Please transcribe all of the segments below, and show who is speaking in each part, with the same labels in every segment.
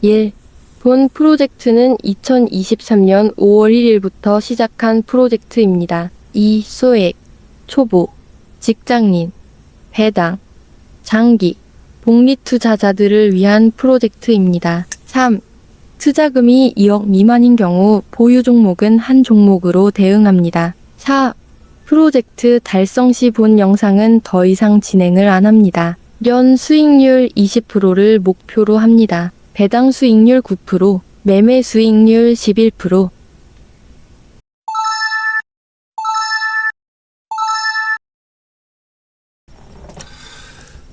Speaker 1: 1. 본 프로젝트는 2023년 5월 1일부터 시작한 프로젝트입니다. 2. 소액, 초보, 직장인, 배당, 장기, 복리 투자자들을 위한 프로젝트입니다. 3. 투자금이 2억 미만인 경우 보유 종목은 한 종목으로 대응합니다. 4. 프로젝트 달성 시 본 영상은 더 이상 진행을 안 합니다. 연 수익률 20%를 목표로 합니다. 배당 수익률 9%, 매매 수익률 11%,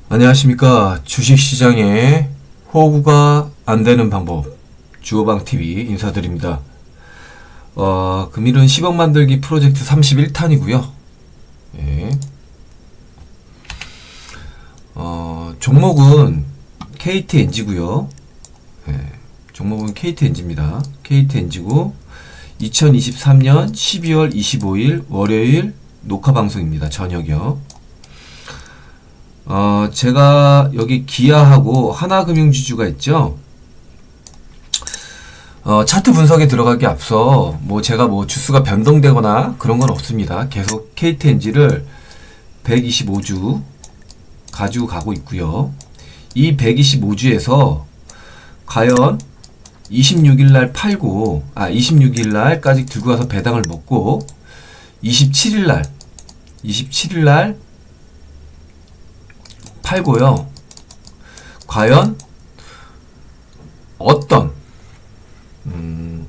Speaker 2: 안녕하십니까. 주식시장에 호구가 안 되는 방법. 주호방TV 인사드립니다. 어, 금일은 10억 만들기 프로젝트 31탄이고요. 예. 어, 종목은 KTNG고요. 예. 종목은 KTNG입니다. KTNG고 2023년 12월 25일 월요일 녹화 방송입니다. 저녁이요. 어, 제가 여기 기아하고 하나금융지주가 있죠. 어, 차트 분석에 들어가기 앞서 뭐 제가 뭐 주수가 변동되거나 그런 건 없습니다. 계속 KTNG를 125주 가지고 가고 있고요. 이 125주에서 과연 26일 날 팔고 아 26일 날까지 들고 가서 배당을 먹고 27일 날 27일 날 팔고요. 과연 어떤 음,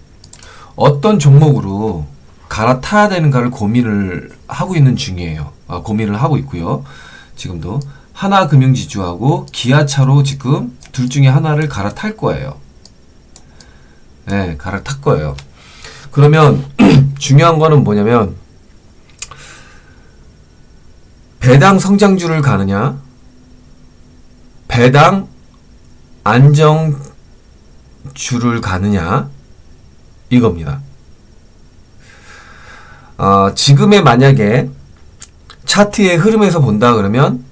Speaker 2: 어떤 종목으로 갈아타야 되는가를 고민을 하고 있는 중이에요. 아, 고민을 하고 있고요. 지금도 하나금융지주하고 기아차로 지금 둘 중에 하나를 갈아탈 거예요. 네, 갈아탈 거예요. 그러면 중요한 거는 뭐냐면 배당 성장주를 가느냐 배당 안정주를 가느냐 이겁니다. 어, 지금의 만약에 차트의 흐름에서 본다 그러면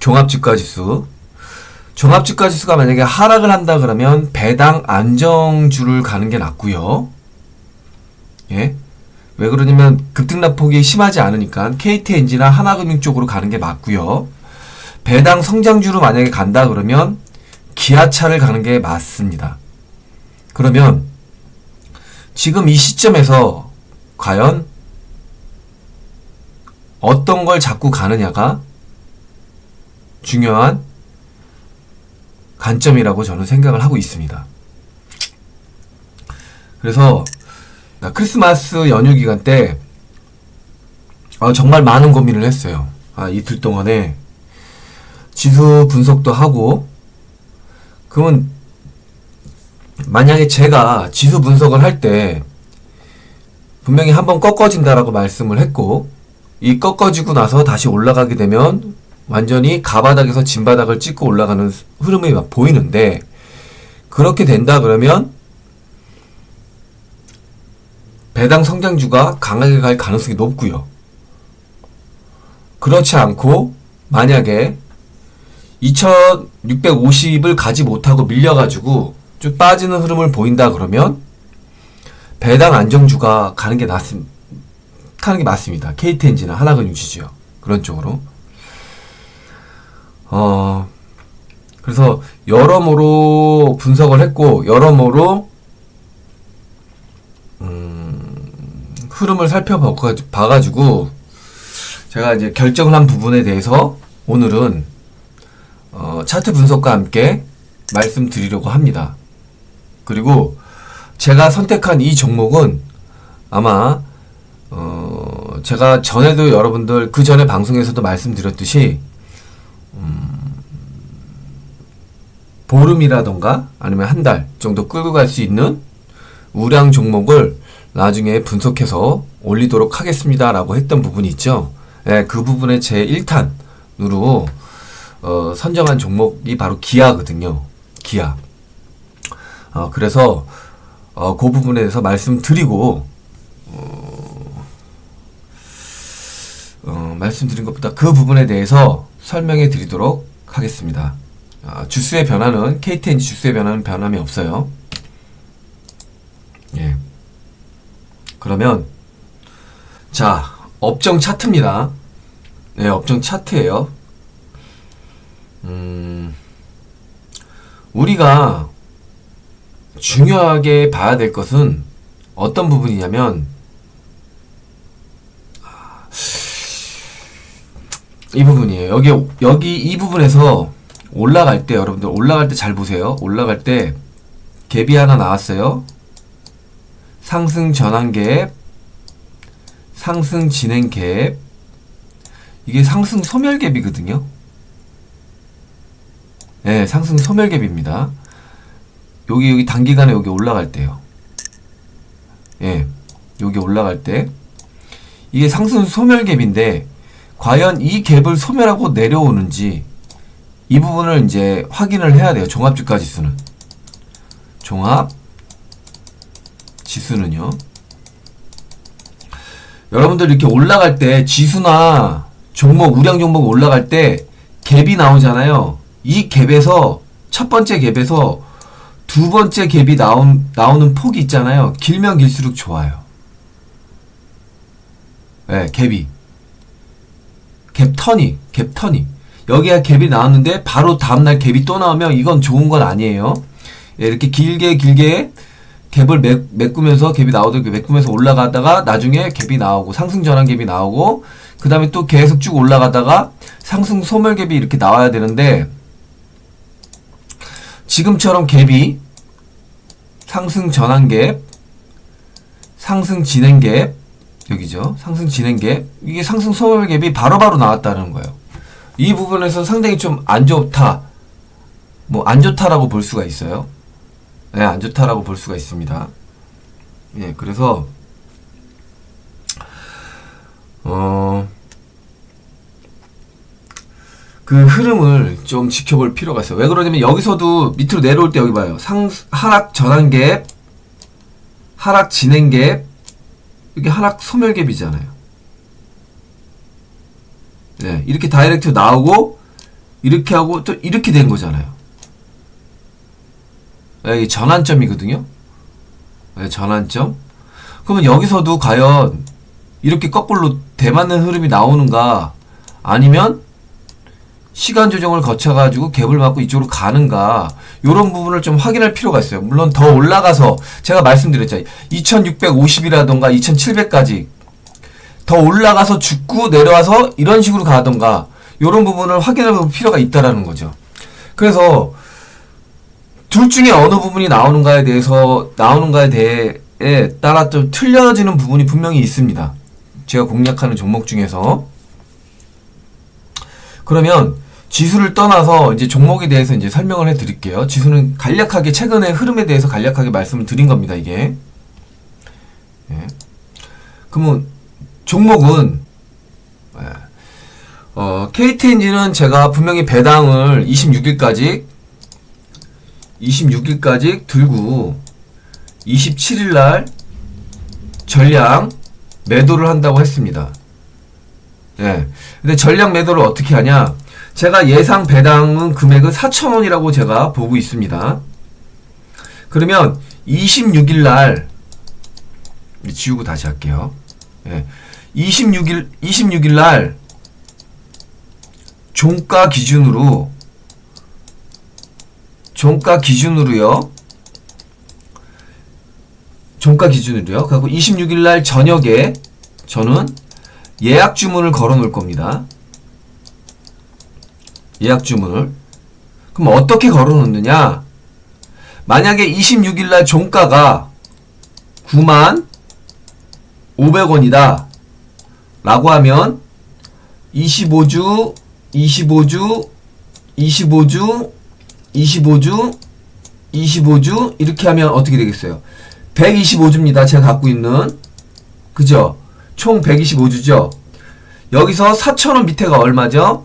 Speaker 2: 종합주가지수 종합주가 지수가 만약에 하락을 한다 그러면 배당 안정주를 가는 게 낫고요. 예? 왜 그러냐면 급등락폭이 심하지 않으니까 KTNG나 하나금융 쪽으로 가는 게 맞고요. 배당 성장주로 만약에 간다 그러면 기아차를 가는 게 맞습니다. 그러면 지금 이 시점에서 과연 어떤 걸 잡고 가느냐가 중요한 관점이라고 저는 생각을 하고 있습니다. 그래서 나 크리스마스 연휴 기간 때 어, 정말 많은 고민을 했어요. 아, 이틀 동안에 지수 분석도 하고 그러면 만약에 제가 지수 분석을 할 때 분명히 한번 꺾어진다라고 말씀을 했고 이 꺾어지고 나서 다시 올라가게 되면 완전히 가바닥에서 진바닥을 찍고 올라가는 흐름이 막 보이는데 그렇게 된다 그러면 배당 성장주가 강하게 갈 가능성이 높고요. 그렇지 않고 만약에 2650을 가지 못하고 밀려가지고 쭉 빠지는 흐름을 보인다 그러면 배당 안정주가 가는 게 낫습, 가는 게 맞습니다. KTNG나 하나금융지주요. 그런 쪽으로. 어, 그래서 여러모로 분석을 했고, 여러모로, 음, 흐름을 살펴봐가지고, 제가 이제 결정을 한 부분에 대해서 오늘은 어, 차트 분석과 함께 말씀드리려고 합니다. 그리고 제가 선택한 이 종목은 아마 어, 제가 전에도 여러분들 그 전에 방송에서도 말씀드렸듯이 보름이라던가 아니면 한 달 정도 끌고 갈 수 있는 우량 종목을 나중에 분석해서 올리도록 하겠습니다 라고 했던 부분이 있죠. 예, 그 부분의 제 1탄으로 어, 선정한 종목이 바로 기아거든요. 기아. 어, 그래서 어, 그 부분에 대해서 말씀드리고 어, 어, 말씀드린 것보다 그 부분에 대해서 설명해 드리도록 하겠습니다. 아, 주수의 변화는 KTNG 주수의 변화는 변함이 없어요. 예. 그러면 자 업종 차트입니다. 네, 업종 차트예요. 음, 우리가 중요하게 봐야 될 것은 어떤 부분이냐면 이 부분이에요. 여기 여기 이 부분에서 올라갈 때 여러분들 올라갈 때 잘 보세요. 올라갈 때 갭이 하나 나왔어요. 상승 전환 갭, 상승 진행 갭. 이게 상승 소멸 갭이거든요. 네, 상승 소멸 갭입니다. 여기 여기 단기간에 여기 올라갈 때요. 예. 여기 올라갈 때 이게 상승 소멸 갭인데 과연 이 갭을 소멸하고 내려오는지 이 부분을 이제 확인을 해야 돼요. 종합주가 지수는. 종합 지수는요. 여러분들 이렇게 올라갈 때 지수나 종목 우량 종목 올라갈 때 갭이 나오잖아요. 이 갭에서 첫 번째 갭에서 두 번째 갭이 나온 나오는 폭이 있잖아요. 길면 길수록 좋아요. 네, 갭이 갭 턴이 갭 턴이 여기가 갭이 나왔는데 바로 다음날 갭이 또 나오면 이건 좋은 건 아니에요. 예, 이렇게 길게 길게 갭을 매, 메꾸면서 갭이 나오던 그 메꾸면서 올라가다가 나중에 갭이 나오고 상승 전환 갭이 나오고 그 다음에 또 계속 쭉 올라가다가 상승 소멸 갭이 이렇게 나와야 되는데 지금처럼 갭이 상승 전환 갭, 상승 진행 갭 여기죠. 상승 진행 갭 이게 상승 소멸 갭이 바로바로 나왔다는 거예요. 이 부분에서 상당히 좀 안 좋다. 뭐 안 좋다라고 볼 수가 있어요. 네, 안 좋다라고 볼 수가 있습니다. 예, 그래서 어, 그 흐름을 좀 지켜볼 필요가 있어요. 왜 그러냐면 여기서도 밑으로 내려올 때 여기 봐요. 상 하락 전환 갭, 하락 진행 갭, 이게 하락 소멸 갭이잖아요. 네, 이렇게 다이렉트 나오고 이렇게 하고 또 이렇게 된 거잖아요. 네, 전환점이거든요. 네, 전환점. 그러면 여기서도 과연 이렇게 거꾸로 대맞는 흐름이 나오는가 아니면 시간 조정을 거쳐가지고 갭을 맞고 이쪽으로 가는가 이런 부분을 좀 확인할 필요가 있어요. 물론 더 올라가서 제가 말씀드렸잖아요. 2650이라던가 2700까지 더 올라가서 죽고 내려와서 이런 식으로 가던가 이런 부분을 확인해 볼 필요가 있다라는 거죠. 그래서 둘 중에 어느 부분이 나오는가에 대해서 나오는가에 대해 따라 좀 틀려지는 부분이 분명히 있습니다. 제가 공략하는 종목 중에서 그러면 지수를 떠나서 이제 종목에 대해서 이제 설명을 해 드릴게요. 지수는 간략하게 최근의 흐름에 대해서 간략하게 말씀을 드린 겁니다, 이게. 예. 그러면 종목은 예. 어, KTNG는 제가 분명히 배당을 26일까지 26일까지 들고 27일 날 전량 매도를 한다고 했습니다. 예. 근데 전량 매도를 어떻게 하냐? 제가 예상 배당은 금액은 4,000원이라고 제가 보고 있습니다. 그러면 26일 날 지우고 다시 할게요. 예. 26일 26일 날 종가 기준으로 종가 기준으로요. 종가 기준으로요. 그리고 26일 날 저녁에 저는 예약 주문을 걸어 놓을 겁니다. 예약 주문을. 그럼 어떻게 걸어 놓느냐? 만약에 26일 날 종가가 9만 500원이다. 라고 하면 25주, 25주, 25주, 25주, 25주 이렇게 하면 어떻게 되겠어요? 125주입니다. 제가 갖고 있는 그죠? 총 125주죠. 여기서 4,000원 밑에가 얼마죠?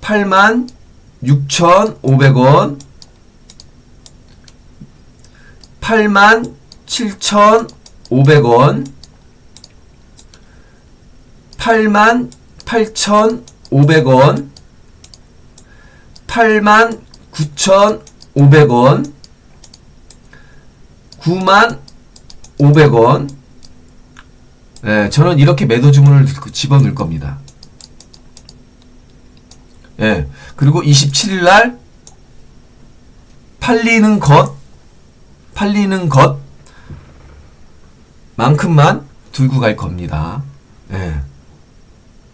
Speaker 2: 8만 6,500원 8만 7,500원 8만 8,500원 8만 9,500원, 9만 500원. 예, 저는 이렇게 매도 주문을 집어넣을 겁니다. 예, 그리고 27일 날 팔리는 것, 팔리는 것 만큼만 들고 갈 겁니다. 예.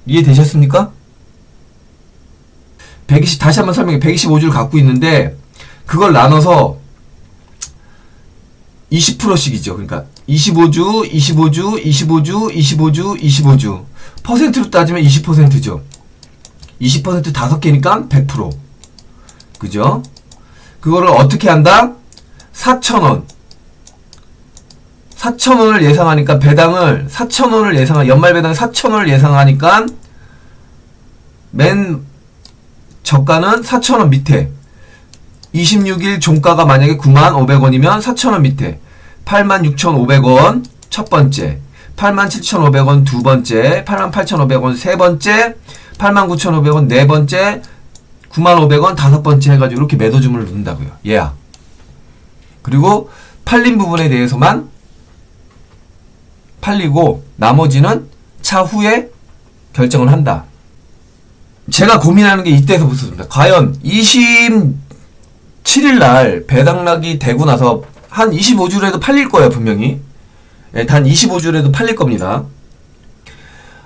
Speaker 2: 이해되셨습니까? 120, 다시 한번 설명해. 125주를 갖고 있는데, 그걸 나눠서 20%씩이죠. 그러니까 25주, 25주, 25주, 25주, 25주. 퍼센트로 따지면 20%죠. 20% 다섯 개니까 100%. 그죠? 그거를 어떻게 한다? 4,000원. 4,000원을 예상하니까 배당을 4,000원을 예상하 연말 배당 4,000원을 예상하니까 맨 저가는 4,000원 밑에. 26일 종가가 만약에 95,500원이면 4,000원 밑에. 86,500원 첫 번째. 87,500원 두 번째. 88,500원 세 번째. 89,500원 네 번째. 95,500원 다섯 번째 해가지고 이렇게 매도 주문을 넣는다고요. 예약. 그리고 팔린 부분에 대해서만 팔리고 나머지는 차후에 결정을 한다. 제가 고민하는 게 이때서부터입니다. 과연 27일 날 배당락이 되고 나서 한 25주라도 팔릴 거예요, 분명히. 예, 단 25주라도 팔릴 겁니다.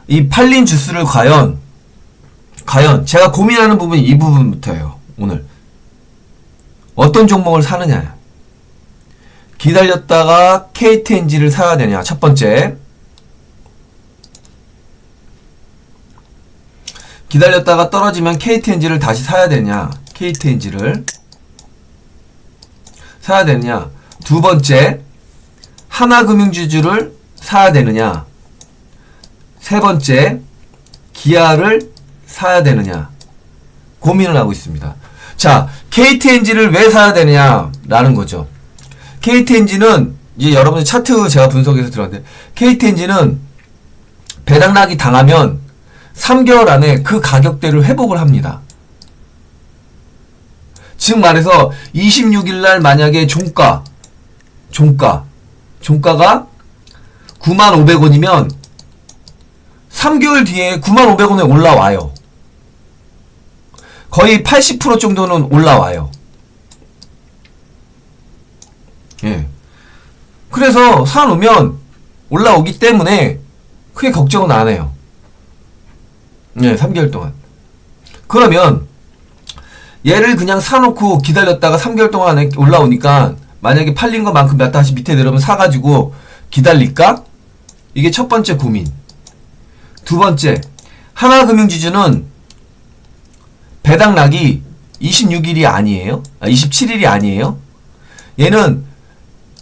Speaker 2: 이 팔린 주스를 과연 과연 제가 고민하는 부분이 이 부분부터예요. 오늘 어떤 종목을 사느냐. 기다렸다가 KTNG를 사야 되냐. 첫 번째. 기다렸다가 떨어지면 KTNG를 다시 사야 되냐. KTNG를 사야 되느냐. 두 번째. 하나금융지주를 사야 되느냐. 세 번째. 기아를 사야 되느냐. 고민을 하고 있습니다. 자 KTNG를 왜 사야 되느냐라는 거죠 KTNG는 이제 여러분들 차트 제가 분석해서 들었는데 KTNG는 배당락이 당하면 3개월 안에 그 가격대를 회복을 합니다. 즉 말해서 26일 날 만약에 종가 종가 종가가 95,500원이면 3개월 뒤에 95,500원에 올라와요. 거의 80% 정도는 올라와요. 예. 그래서 사놓으면 올라오기 때문에 크게 걱정은 안 해요. 예, 3개월 동안. 그러면 얘를 그냥 사놓고 기다렸다가 3개월 동안 에 올라오니까 만약에 팔린 것만큼 다시 밑에 내려오면 사가지고 기다릴까? 이게 첫 번째 고민. 두 번째, 하나금융지주는 배당락이 26일이 아니에요. 아, 27일이 아니에요. 얘는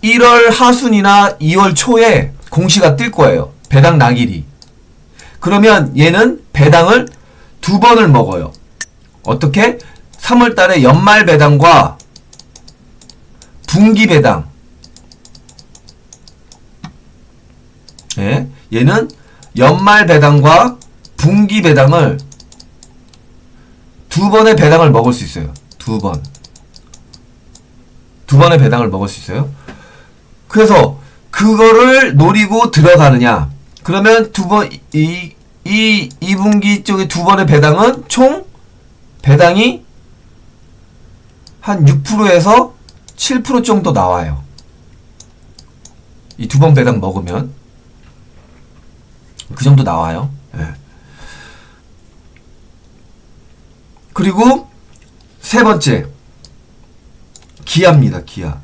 Speaker 2: 1월 하순이나 2월 초에 공시가 뜰 거예요. 배당 낙일이. 그러면 얘는 배당을 두 번을 먹어요. 어떻게? 3월 달에 연말 배당과 분기 배당. 예, 얘는 연말 배당과 분기 배당을 두 번의 배당을 먹을 수 있어요. 두 번. 두 번의 배당을 먹을 수 있어요. 그래서 그거를 노리고 들어가느냐? 그러면 두 번, 이, 이, 2분기 쪽에 두 번의 배당은 총 배당이 한 6%에서 7% 정도 나와요. 이 두 번 배당 먹으면. 그 정도 나와요. 예. 그리고 세 번째. 기아입니다, 기아.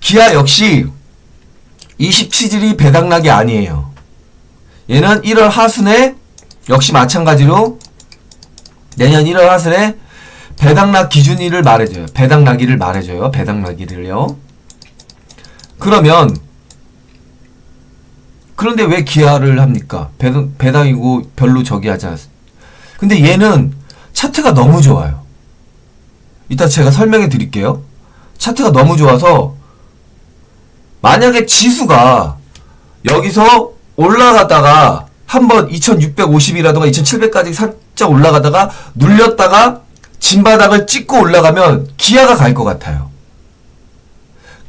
Speaker 2: 기아 역시 27일이 배당락이 아니에요. 얘는 1월 하순에 역시 마찬가지로 내년 1월 하순에 배당락 기준일을 말해줘요. 배당락일을 말해줘요. 배당락일을요. 그러면 그런데 왜 기아를 합니까? 배당, 배당이고 별로 저기 하지 않았 근데 얘는 차트가 너무 좋아요. 이따 제가 설명해 드릴게요. 차트가 너무 좋아서 만약에 지수가 여기서 올라갔다가 한번 2650이라든가 2700까지 살짝 올라가다가 눌렸다가 진바닥을 찍고 올라가면 기아가 갈 것 같아요.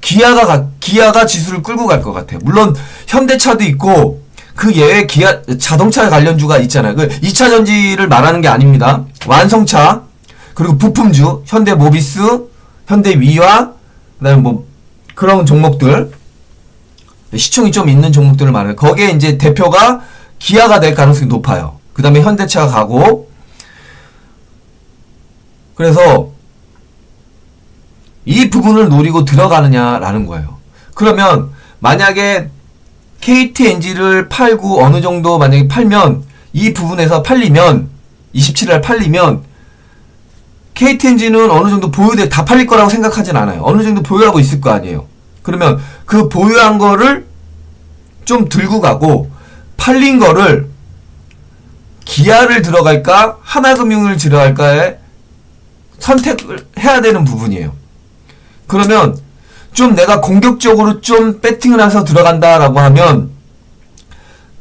Speaker 2: 기아가 가, 기아가 지수를 끌고 갈 것 같아요. 물론 현대차도 있고 그 예외 기아 자동차 관련주가 있잖아요. 그 2차 전지를 말하는 게 아닙니다. 완성차 그리고 부품주 현대 모비스, 현대 위와 그다음에 뭐 그런 종목들 시총이 좀 있는 종목들을 말해요. 거기에 이제 대표가 기아가 될 가능성이 높아요. 그 다음에 현대차가 가고 그래서 이 부분을 노리고 들어가느냐라는 거예요. 그러면 만약에 KTNG를 팔고 어느 정도 만약에 팔면 이 부분에서 팔리면 27일 팔리면 KTNG는 어느 정도 보유돼 다 팔릴 거라고 생각하진 않아요. 어느 정도 보유하고 있을 거 아니에요. 그러면 그 보유한 거를 좀 들고 가고 팔린 거를 기아를 들어갈까 하나금융을 들어갈까에 선택을 해야 되는 부분이에요. 그러면 좀 내가 공격적으로 좀 배팅을 해서 들어간다라고 하면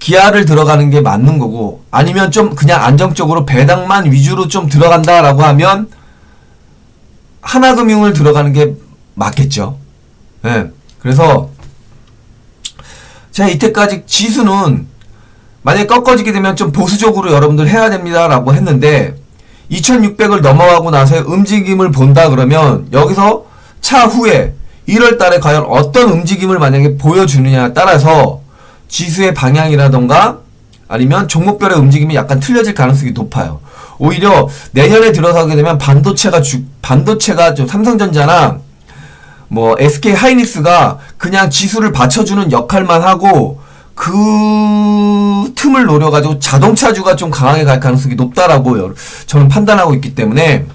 Speaker 2: 기아를 들어가는 게 맞는 거고 아니면 좀 그냥 안정적으로 배당만 위주로 좀 들어간다라고 하면 하나금융을 들어가는 게 맞겠죠. 예. 그래서 제가 이때까지 지수는 만약에 꺾어지게 되면 좀 보수적으로 여러분들 해야 됩니다라고 했는데 2600을 넘어가고 나서 움직임을 본다 그러면 여기서 차후에 1월 달에 과연 어떤 움직임을 만약에 보여주느냐에 따라서 지수의 방향이라던가 아니면 종목별의 움직임이 약간 틀려질 가능성이 높아요. 오히려 내년에 들어서게 되면 반도체가 주, 반도체가 좀 삼성전자나 뭐 SK 하이닉스가 그냥 지수를 받쳐주는 역할만 하고 그 틈을 노려가지고 자동차주가 좀 강하게 갈 가능성이 높다라고 여- 저는 판단하고 있기 때문에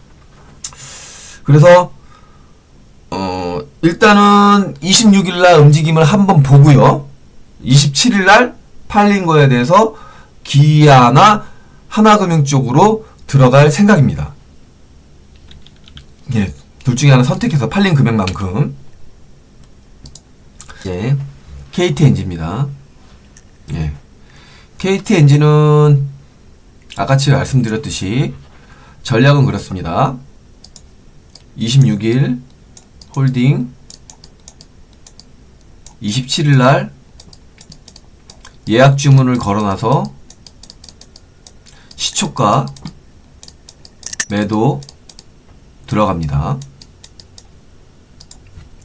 Speaker 2: 그래서 어 일단은 26일날 움직임을 한번 보고요. 27일날 팔린 거에 대해서 기아나 하나금융 쪽으로 들어갈 생각입니다. 예, 둘 중에 하나 선택해서 팔린 금액만큼 이제 KT 엔진입니다. 예, KT 엔진은 아까치 말씀드렸듯이 전략은 그렇습니다. 26일 홀딩 27일 날 예약 주문을 걸어놔서 시초가 매도 들어갑니다.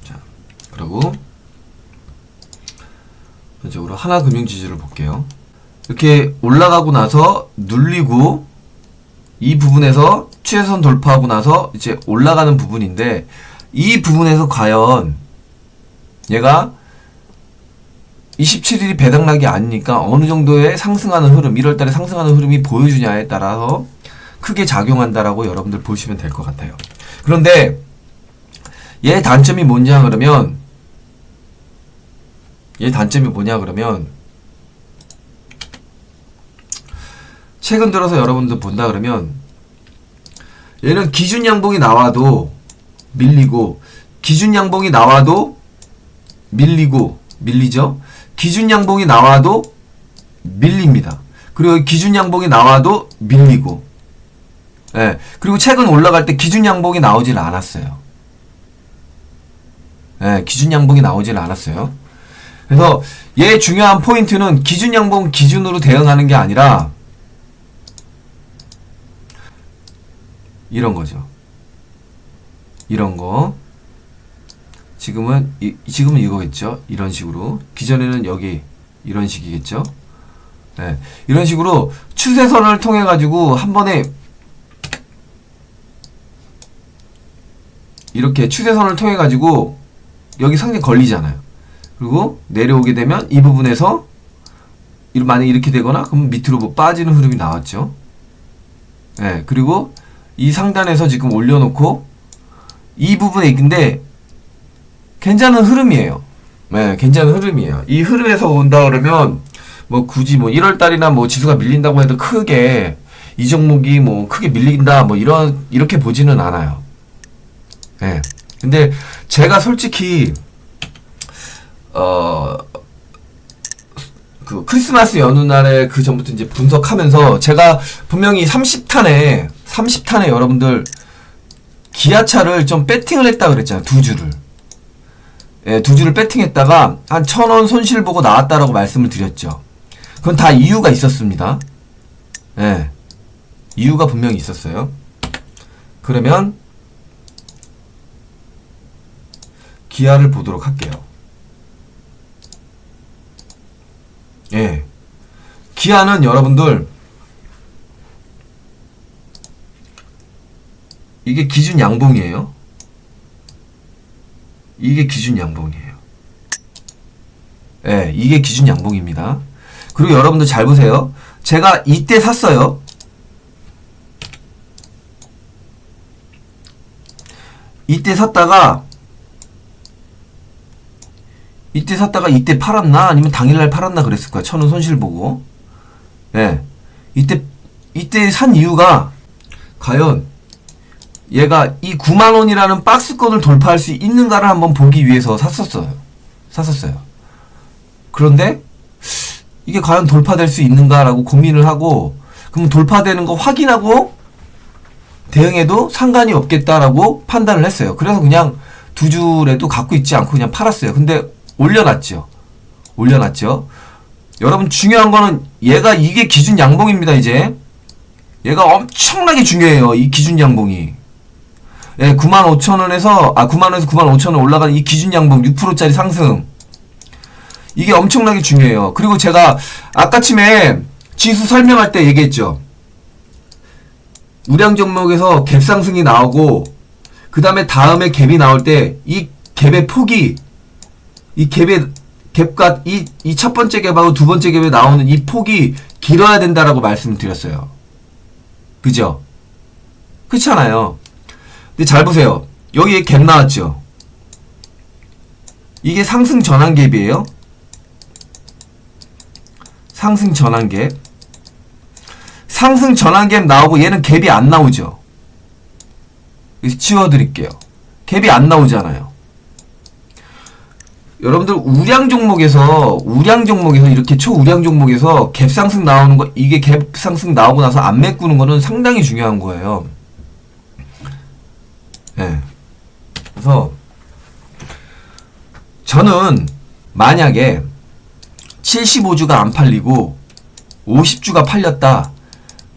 Speaker 2: 자, 그리고 전적으로 하나금융지주를 볼게요. 이렇게 올라가고 나서 눌리고 이 부분에서 최선 돌파하고 나서 이제 올라가는 부분인데 이 부분에서 과연 얘가 27일이 배당락이 아니니까 어느 정도의 상승하는 흐름, 1월 달에 상승하는 흐름이 보여주냐에 따라서 크게 작용한다라고 여러분들 보시면 될 것 같아요. 그런데 얘 단점이 뭐냐 그러면 얘 단점이 뭐냐 그러면 최근 들어서 여러분들 본다 그러면 얘는 기준 양봉이 나와도 밀리고 기준 양봉이 나와도 밀리고 밀리죠. 기준 양봉이 나와도 밀립니다. 그리고 기준 양봉이 나와도 밀리고 예. 그리고 최근 올라갈 때 기준 양봉이 나오질 않았어요. 예, 기준 양봉이 나오질 않았어요. 그래서 얘 중요한 포인트는 기준 양봉 기준으로 대응하는 게 아니라 이런 거죠. 이런 거. 지금은 이, 지금은 이거겠죠. 이런 식으로. 기존에는 여기 이런 식이겠죠. 네. 이런 식으로 추세선을 통해 가지고 한 번에 이렇게 추세선을 통해 가지고 여기 상대 걸리잖아요. 그리고 내려오게 되면 이 부분에서 이- 만약에 이렇게 되거나 그러면 밑으로 뭐 빠지는 흐름이 나왔죠. 네, 그리고 이 상단에서 지금 올려놓고 이 부분에 있는데 괜찮은 흐름이에요. 네, 괜찮은 흐름이에요. 이 흐름에서 온다 그러면 뭐 굳이 뭐 1월 달이나 뭐 지수가 밀린다고 해도 크게 이 종목이 뭐 크게 밀린다 뭐 이런 이렇게 보지는 않아요. 예. 근데 제가 솔직히 어 그 크리스마스 연휴날에 그 전부터 이제 분석하면서 제가 분명히 30탄에 30탄에 여러분들 기아차를 좀 배팅을 했다 그랬잖아요. 두 주를. 예, 두 주를 배팅했다가 한 천 원 손실 보고 나왔다라고 말씀을 드렸죠. 그건 다 이유가 있었습니다. 예. 이유가 분명히 있었어요. 그러면 기아를 보도록 할게요. 예. 기아는 여러분들 이게 기준 양봉이에요. 이게 기준 양봉이에요. 예, 이게 기준 양봉입니다. 그리고 여러분들 잘 보세요. 제가 이때 샀어요. 이때 샀다가 이때 샀다가 이때 팔았나 아니면 당일날 팔았나 그랬을 거야. 천 원 손실 보고. 예. 이때 이때 산 이유가 과연 얘가 이 9만 원이라는 박스권을 돌파할 수 있는가를 한번 보기 위해서 샀었어요. 샀었어요. 그런데 이게 과연 돌파될 수 있는가라고 고민을 하고 그럼 돌파되는 거 확인하고 대응해도 상관이 없겠다라고 판단을 했어요. 그래서 그냥 두 줄에도 갖고 있지 않고 그냥 팔았어요. 근데 올려놨죠. 올려놨죠. 여러분 중요한 거는 얘가 이게 기준 양봉입니다. 이제 얘가 엄청나게 중요해요. 이 기준 양봉이. 예, 9만 5천 원에서 아 9만 원에서 9만 5천 원 올라가는 이 기준 양봉 6%짜리 상승. 이게 엄청나게 중요해요. 그리고 제가 아까쯤에 지수 설명할 때 얘기했죠. 우량 종목에서 갭 상승이 나오고 그 다음에 다음에 갭이 나올 때 이 갭의 폭이 이 갭의 갭과 이 이 첫 번째 갭하고 두 번째 갭에 나오는 이 폭이 길어야 된다라고 말씀을 드렸어요. 그죠? 그렇잖아요. 근데 잘 보세요. 여기에 갭 나왔죠? 이게 상승 전환 갭이에요. 상승 전환 갭. 상승 전환 갭 나오고 얘는 갭이 안 나오죠. 그래서 지워드릴게요. 갭이 안 나오잖아요. 여러분들 우량 종목에서 우량 종목에서 이렇게 초우량 종목에서 갭 상승 나오는 거 이게 갭 상승 나오고 나서 안 메꾸는 거는 상당히 중요한 거예요. 예. 그래서 저는 만약에 75주가 안 팔리고 50주가 팔렸다.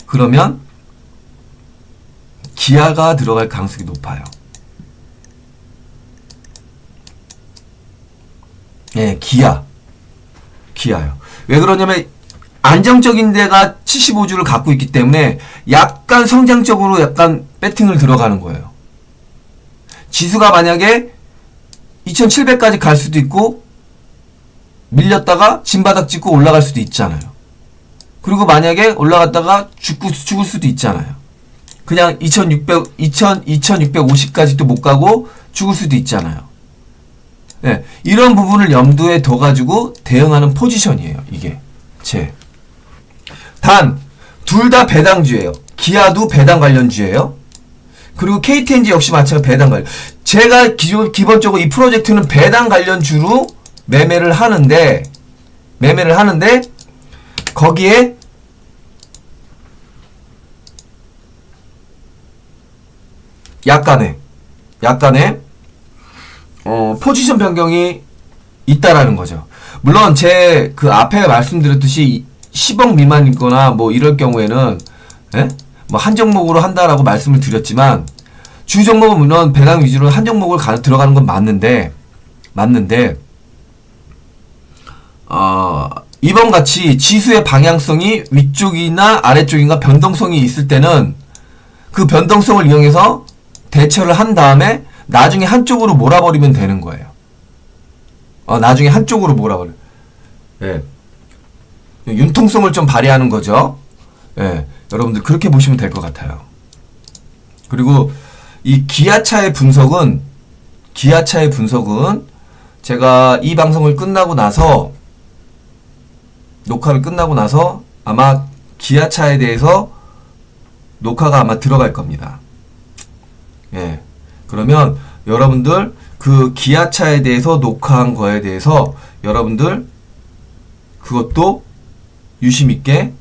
Speaker 2: 그러면 기아가 들어갈 가능성이 높아요. 예, 기아. 기아요. 왜 그러냐면 안정적인 데가 75주를 갖고 있기 때문에 약간 성장적으로 약간 배팅을 들어가는 거예요. 지수가 만약에 2700까지 갈 수도 있고 밀렸다가 진바닥 찍고 올라갈 수도 있잖아요. 그리고 만약에 올라갔다가 죽고 죽을 수도 있잖아요. 그냥 2600 2000 2650까지도 못 가고 죽을 수도 있잖아요. 예, 이런 부분을 염두에 둬 가지고 대응하는 포지션이에요. 이게 제. 단 둘 다 배당주예요. 기아도 배당 관련주예요. 그리고 KTNG 역시 마찬가지 배당 관련. 제가 기존 기본적으로 이 프로젝트는 배당 관련주로 매매를 하는데 매매를 하는데 거기에 약간의 약간의 어, 포지션 변경이 있다라는 거죠. 물론 제 그 앞에 말씀드렸듯이 10억 미만이거나 뭐 이럴 경우에는 예? 뭐한 종목으로 한다라고 말씀을 드렸지만 주 종목은 물론 배당 위주로 한 종목을 가, 들어가는 건 맞는데 맞는데 어, 이번 같이 지수의 방향성이 위쪽이나 아래쪽인가 변동성이 있을 때는 그 변동성을 이용해서 대처를 한 다음에 나중에 한쪽으로 몰아버리면 되는 거예요. 어, 나중에 한쪽으로 몰아버려. 예. 융통성을 좀 발휘하는 거죠. 예. 여러분들 그렇게 보시면 될 것 같아요. 그리고 이 기아차의 분석은 기아차의 분석은 제가 이 방송을 끝나고 나서 녹화를 끝나고 나서 아마 기아차에 대해서 녹화가 아마 들어갈 겁니다. 예. 그러면 여러분들 그 기아차에 대해서 녹화한 거에 대해서 여러분들 그것도 유심 있게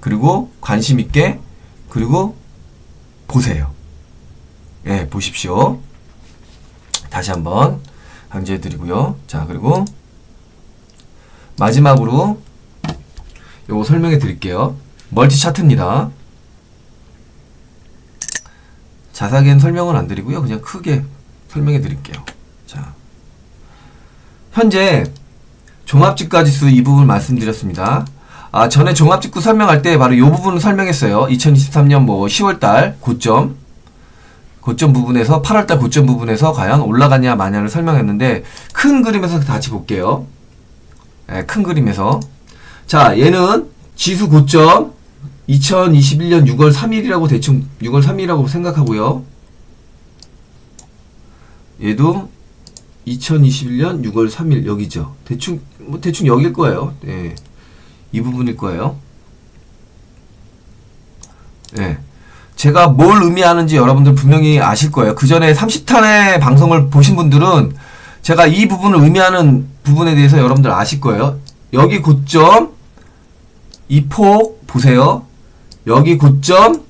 Speaker 2: 그리고 관심 있게 그리고 보세요. 예, 보십시오. 다시 한번 강조해 드리고요. 자, 그리고 마지막으로 요거 설명해 드릴게요. 멀티 차트입니다. 자세하게는 설명은 안 드리고요. 그냥 크게 설명해 드릴게요. 자. 현재 종합지가 지수 이 부분 말씀드렸습니다. 아, 전에 종합지구 설명할 때 바로 이 부분을 설명했어요. 2023년 뭐 10월달 고점, 고점 부분에서 8월달 고점 부분에서 과연 올라가냐 마냐를 설명했는데 큰 그림에서 같이 볼게요. 예, 큰 그림에서 자 얘는 지수 고점 2021년 6월 3일이라고 대충 6월 3일이라고 생각하고요. 얘도 2021년 6월 3일 여기죠. 대충 뭐 대충 여길 거예요. 예. 이 부분일 거예요. 예. 제가 뭘 의미하는지 여러분들 분명히 아실 거예요. 그 전에 30탄의 방송을 보신 분들은 제가 이 부분을 의미하는 부분에 대해서 여러분들 아실 거예요. 여기 고점, 이 폭 보세요. 여기 고점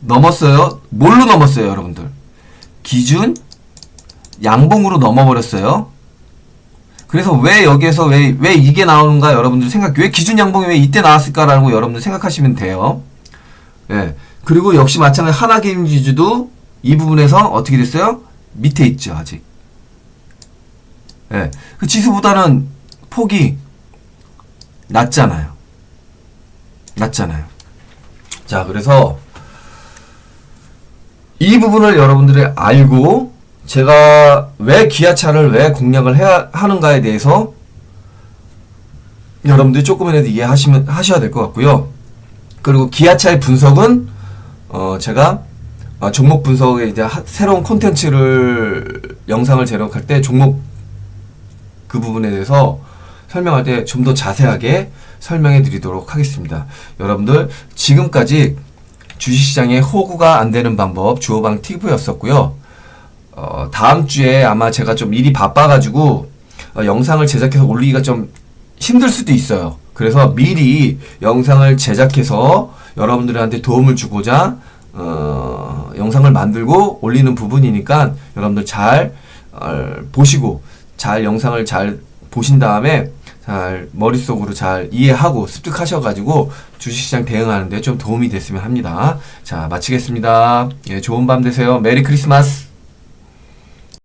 Speaker 2: 넘었어요. 뭘로 넘었어요, 여러분들? 기준 양봉으로 넘어버렸어요. 그래서 왜 여기에서 왜, 왜 이게 나오는가 여러분들 생각, 왜 기준 양봉이 왜 이때 나왔을까라는 거 여러분들 생각하시면 돼요. 예. 그리고 역시 마찬가지 하나게임 지주도 이 부분에서 어떻게 됐어요? 밑에 있죠, 아직. 예. 그 지수보다는 폭이 낮잖아요. 낮잖아요. 자, 그래서 이 부분을 여러분들이 알고 제가 왜 기아차를 왜 공략을 해야 하는가에 대해서 여러분들이 조금이라도 이해하시면 하셔야 될 것 같고요. 그리고 기아차의 분석은 어 제가 어, 종목 분석에 이제 하- 새로운 콘텐츠를 영상을 제작할 때 종목 그 부분에 대해서 설명할 때 좀 더 자세하게 설명해 드리도록 하겠습니다. 여러분들 지금까지 주식시장에 호구가 안 되는 방법 주호방 TV였었고요. 어, 다음 주에 아마 제가 좀 일이 바빠가지고 어, 영상을 제작해서 올리기가 좀 힘들 수도 있어요. 그래서 미리 영상을 제작해서 여러분들한테 도움을 주고자 어, 영상을 만들고 올리는 부분이니까 여러분들 잘 어, 보시고 잘 영상을 잘 보신 다음에 잘 머릿속으로 잘 이해하고 습득하셔가지고 주식시장 대응하는데 좀 도움이 됐으면 합니다. 자 마치겠습니다. 예, 좋은 밤 되세요. 메리 크리스마스.